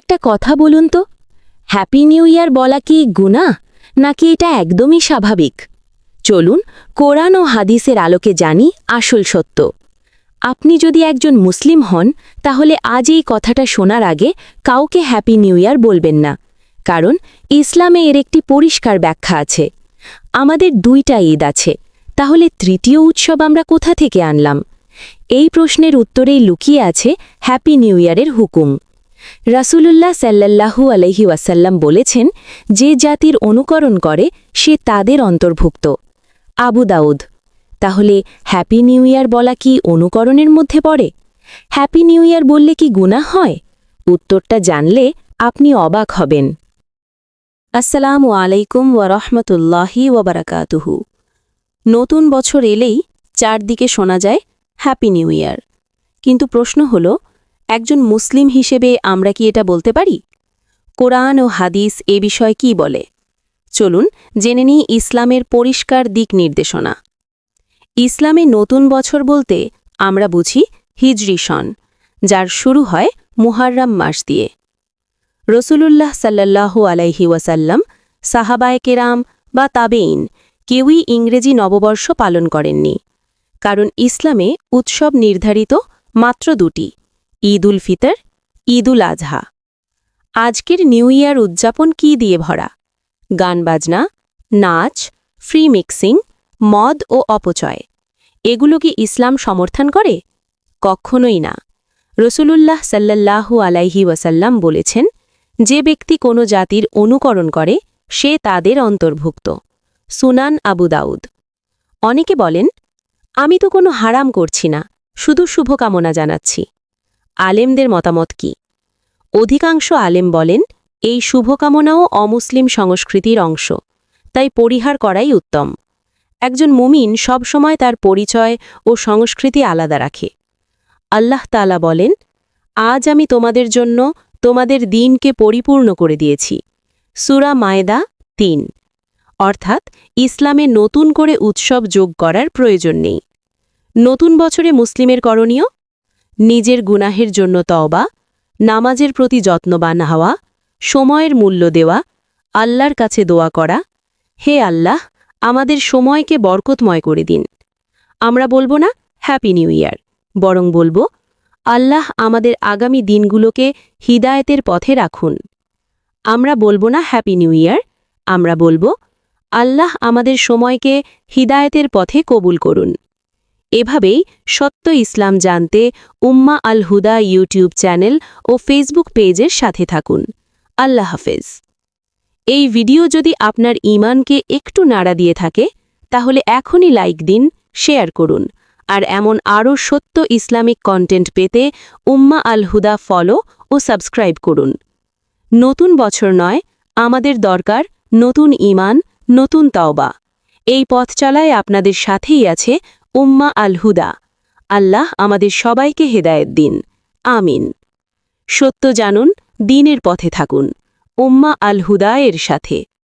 একটা কথা বলুন তো। হ্যাপি নিউ ইয়ার বলা কি গুণা নাকি এটা একদমই স্বাভাবিক? চলুন কোরআন ও হাদিসের আলোকে জানি আসল সত্য। আপনি যদি একজন মুসলিম হন, তাহলে আজ এই কথাটা শোনার আগে কাউকে হ্যাপি নিউ ইয়ার বলবেন না, কারণ ইসলামে এর একটি পরিষ্কার ব্যাখ্যা আছে। আমাদের দুইটা ঈদ আছে, তাহলে তৃতীয় উৎসব আমরা কোথা থেকে আনলাম? এই প্রশ্নের উত্তরেই লুকিয়ে আছে হ্যাপি নিউ ইয়ারের হুকুম। রাসূলুল্লাহ সাল্লাল্লাহু আলহি ওয়াসাল্লাম বলেছেন, যে জাতির অনুকরণ করে, সে তাদের অন্তর্ভুক্ত। আবু দাউদ, তাহলে হ্যাপি নিউ ইয়ার বলা কি অনুকরণের মধ্যে পড়ে? হ্যাপি নিউ ইয়ার বললে কি গুনাহ হয়? উত্তরটা জানলে আপনি অবাক হবেন। আসসালামু আলাইকুম ওয়ারহমতুল্লাহি ওবরাকাতুহু নতুন বছর এলেই চারদিকে শোনা যায়, হ্যাপি নিউ ইয়ার। কিন্তু প্রশ্ন হল একজন মুসলিম হিসেবে আমরা কি এটা বলতে পারি? কোরআন ও হাদিস এ বিষয়ে কি বলে? চলুন জেনে নিই ইসলামের পরিষ্কার দিক নির্দেশনা। ইসলামে নতুন বছর বলতে আমরা বুঝি হিজরি সন, যার শুরু হয় মুহাররাম মাস দিয়ে। রসুলুল্লাহ সাল্লাল্লাহু আলাইহি ওয়াসাল্লাম, সাহাবায়ে কেরাম বা তাবেইন কেউই ইংরেজি নববর্ষ পালন করেননি, কারণ ইসলামে উৎসব নির্ধারিত মাত্র দুটি। ঈদ উল ফিতর ঈদ উল আজহা। আজকের নিউ ইয়ার উদযাপন কি দিয়ে ভরা? গান বাজনা, নাচ ফ্রি মিক্সিং মদ ও অপচয়। এগুলো কি ইসলাম সমর্থন করে? কখনোই না। রসুলুল্লাহ সাল্লাল্লাহু আলাইহি ওয়াসাল্লাম বলেছেন, যে ব্যক্তি কোনো জাতির অনুকরণ করে, সে তাদের অন্তর্ভুক্ত। সুনান আবু দাউদ। অনেকে বলেন, আমি তো কোনো হারাম করছি না, শুধু শুভকামনা জানাচ্ছি। আলেমদের মতামত কি? অধিকাংশ আলেম বলেন, এই শুভকামনাও অমুসলিম সংস্কৃতির অংশ, তাই পরিহার করাই উত্তম। একজন মুমিন সবসময় তার পরিচয় ও সংস্কৃতি আলাদা রাখে। আল্লাহ তালা বলেন, আজ আমি তোমাদের জন্য তোমাদের দিনকে পরিপূর্ণ করে দিয়েছি। সুরা মায়দা তিন। অর্থাৎ, ইসলামে নতুন করে উৎসব যোগ করার প্রয়োজন নেই। নতুন বছরে মুসলিমের করণীয় নিজের গুনাহের জন্য তওবা, নামাজের প্রতি যত্নবান হওয়া, সময়ের মূল্য দেওয়া, আল্লাহর কাছে দোয়া করা। হে আল্লাহ, আমাদের সময়কে বরকতময় করে দিন। আমরা বলব না হ্যাপি নিউ ইয়ার বরং বলব, আল্লাহ আমাদের আগামী দিনগুলোকে হিদায়তের পথে রাখুন। আমরা বলব না হ্যাপি নিউ ইয়ার আমরা বলব, আল্লাহ আমাদের সময়কে হিদায়তের পথে কবুল করুন। এভাবেই সত্য ইসলাম জানতে উম্মা আল হুদা ইউটিউব চ্যানেল ও ফেসবুক পেজের সাথে থাকুন। আল্লাহ হাফেজ। এই ভিডিও যদি আপনার ইমানকে একটু নাড়া দিয়ে থাকে, তাহলে এখনই লাইক দিন, শেয়ার করুন, আর এমন আরও সত্য ইসলামিক কন্টেন্ট পেতে উম্মা আল হুদা ফলো ও সাবস্ক্রাইব করুন। নতুন বছর নয়, আমাদের দরকার নতুন ইমান নতুন তাওবা। এই পথ চালায় আপনাদের সাথেই আছে উম্মা আল হুদা আল্লাহ আমাদের সবাইকে হেদায়েত দিন। আমিন। সত্য জানুন, দিনের পথে থাকুন। উম্মা আল হুদা এর সাথে।